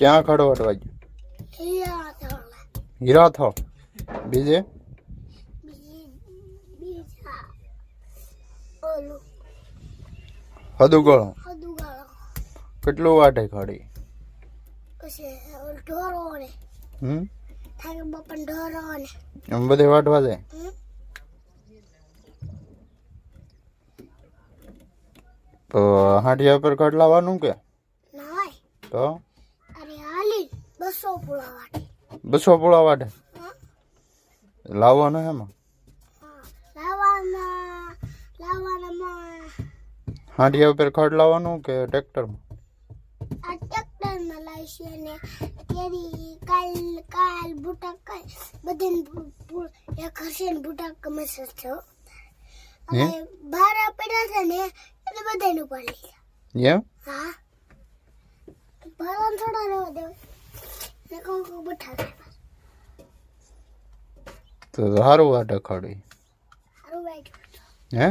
ક્યાં ખડવાટ વાગ્યું હીરાથળ બીજે? હદુગળો. કેટલું વાટે ખડી? એમ બધે વાટવા જાય? તો હાંડિયા પર ખડ લાવવાનું કે? તો? બસો પુળા વાટી. બસો પોળા વાટે? હા. એમાં? લાવવાના લાવવાનામાં. હાંડિયા ઉપર ખડ લાવવાનું કે ટ્રેક્ટરમાં? આ ટ્રેક્ટરમાં લાવીશું અને કેરી કાલ કાલ બુટા કાલ બધે એક હશે ને બુટા કમસ છો હે? પડ્યા છે ને એટલે બધાને એમ? હા. ભરવાનું થોડા રહેવા દેવા ને કહું કહું બઠા થાય તો સારું વાટે ખડી હે?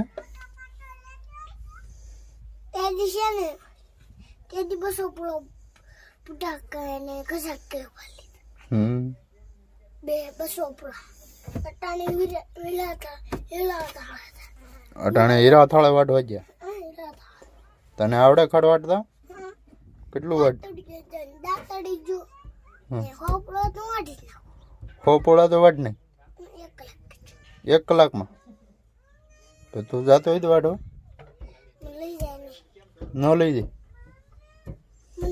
તે દિવસે ને તે દિવસો પૂરો બુટા અને કસાક કે વાલી હમ. બે બસો ઉપરો અટાણે વિલા હતા હિલા હતા. અટાણે હીરા થાળે વાટવા ગયા તને આવડે ખડ વાટતા? કેટલું વાટ? દાંતડી જો. ને તો વાટ નહીં. એક કલાકમાં. તો તું જાતો હોય તો વાટવા મને લઈ જાય ને. ન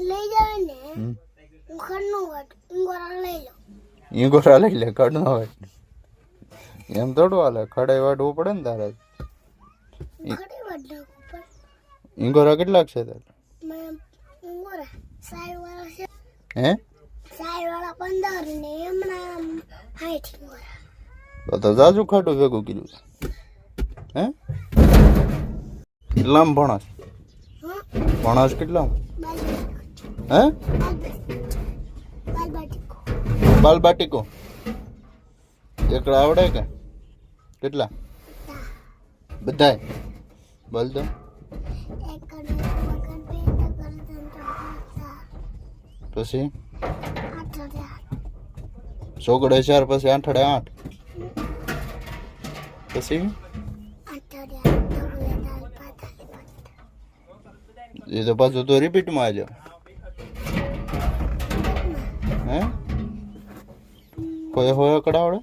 લઈ જાય ને હું ઘરનું ઊંઘોરા લઈ લે હોય એમ થોડું હાલે ખડે વાટવું પડે ને તારે. ઈંગોરા કેટલાક છે તારે? હે? સાઈ વાળા પંદર ને એમના સાઠ તો તો જાજુ ખાટું ભેગું કર્યું. હે? કેટલામ ભણસ? ભણસ કેટલામ? હે? બાલ બાટીકો એકડા આવડે કે? કેટલા? બધાય? બોલ તંત્ર પછી? ચોકડે ચાર, પછી આઠડે આઠ. પછી? એ તો પાછું તો રિપીટમાં આજે હે? કોઈ હોય એકડા આવડે